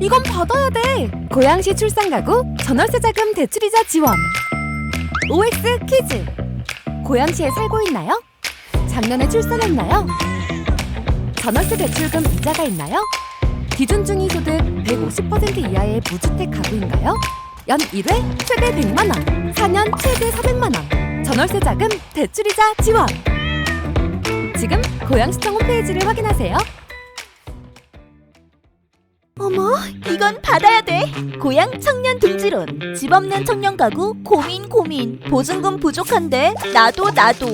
이건 받아야 돼. 고양시 출산 가구 전월세 자금 대출이자 지원. OX 퀴즈. 고양시에 살고 있나요? 작년에 출산했나요? 전월세 대출금 이자가 있나요? 기준 중위 소득 150% 이하의 무주택 가구인가요? 연 1회 최대 100만 원, 4년 최대 400만 원. 전월세 자금 대출이자 지원. 지금 고양시청 홈페이지를 확인하세요. 어머, 이건 받아야 돼. 고향 청년 둥지론. 집 없는 청년 가구 고민 고민. 보증금 부족한데 나도 나도.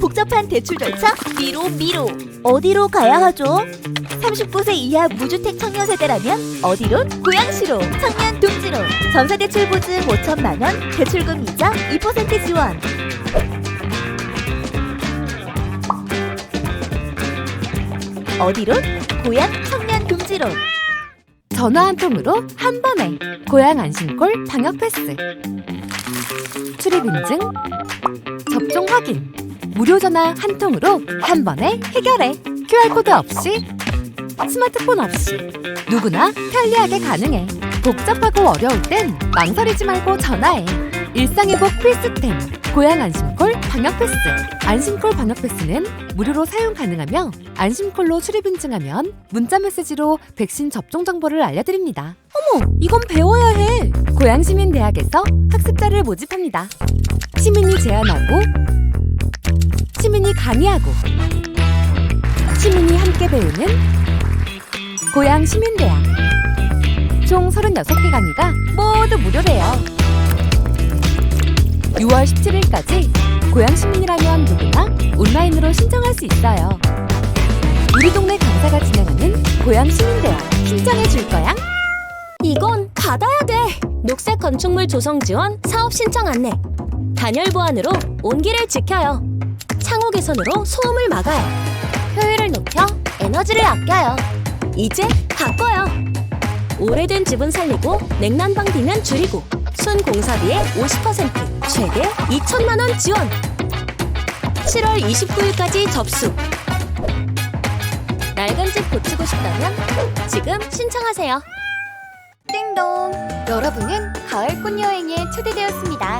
복잡한 대출 절차 미로 미로. 어디로 가야 하죠? 39세 이하 무주택 청년 세대라면 어디로? 고양시로. 청년 둥지론. 전세 대출 보증 5천만 원. 대출금 이자 2% 지원. 어디로? 고향 청년 둥지론. 전화 한 통으로 한 번에 고향 안심콜 방역 패스. 출입 인증 접종 확인 무료 전화 한 통으로 한 번에 해결해. QR 코드 없이 스마트폰 없이 누구나 편리하게 가능해. 복잡하고 어려울 땐 망설이지 말고 전화해. 일상회복 필수템 고향 안심콜 방역 패스 안심콜 방역 패스는 무료로 사용 가능하며 안심콜로 출입 인증하면 문자 메시지로 백신 접종 정보를 알려드립니다. 어머, 이건 배워야 해. 고양시민대학에서 학습자를 모집합니다. 시민이 제안하고 시민이 강의하고 시민이 함께 배우는 고양시민대학 총 36개 강의가 모두 무료래요. 6월 17일까지 고양 시민이라면 누구나 온라인으로 신청할 수 있어요. 우리 동네 강사가 진행하는 고양 시민대학 신청해 줄 거야? 이건 받아야 돼. 녹색 건축물 조성 지원 사업 신청 안내. 단열 보안으로 온기를 지켜요. 창호 개선으로 소음을 막아요. 효율을 높여 에너지를 아껴요. 이제 바꿔요. 오래된 집은 살리고 냉난방 비는 줄이고 순 공사비의 50% 최대 2천만 원 지원. 7월 29일까지 접수. 낡은 집 고치고 싶다면 지금 신청하세요. 띵동! 여러분은 가을 꽃 여행에 초대되었습니다.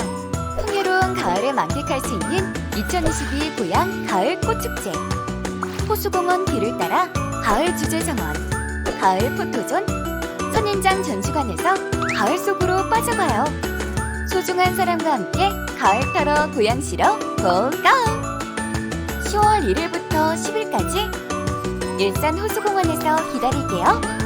풍요로운 가을을 만끽할 수 있는 2022 고향 가을 꽃축제. 호수공원 뒤를 따라 가을 주제 정원, 가을 포토존, 선인장 전시관에서 가을 속으로 빠져가요. 소중한 사람과 함께 가을 타러 고향시로 고고! 10월 1일부터 10일까지 일산 호수공원에서 기다릴게요.